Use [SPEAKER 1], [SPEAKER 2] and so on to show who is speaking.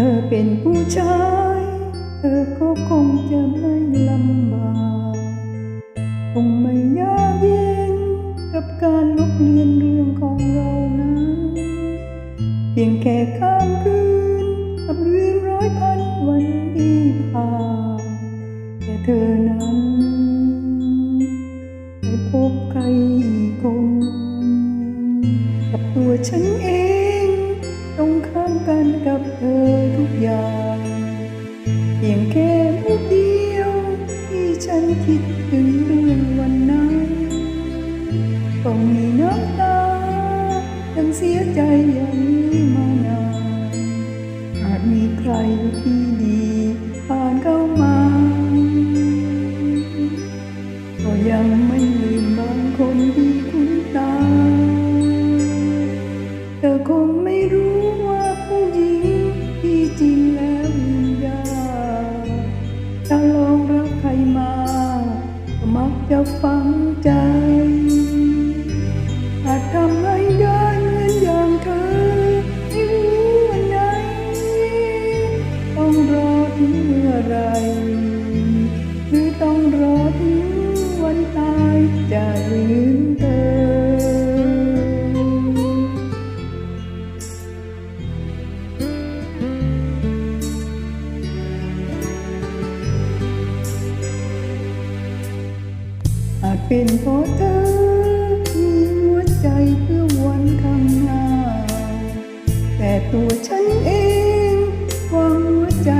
[SPEAKER 1] ธอเป็นผู้ชาย เธอก็คงจะไม่ลำบากคงไม่ยากเย็นกับการลบเลียนเรื่องของเรานะเพียงแค่ข้ามคืน ข้ามกันกับเธอทุกอย่างเพียงแค่นิดเดียวที่ฉันคิดถึงเรื่องวันนั้นต้องมีน้ำตายังเสียใจ ถ้าลองรักใครมาก็มักจะฝังใจอาจทำให้ได้เหมือนอย่างเธอไม่รู้วันไหนต้องรอถึงเมื่อไรหรือต้องรอถึงวันตายจะลืม เป็นเพราะเธอมีหัวใจเพื่อวันข้างหน้า แต่ตัวฉันเองวางหัวใจ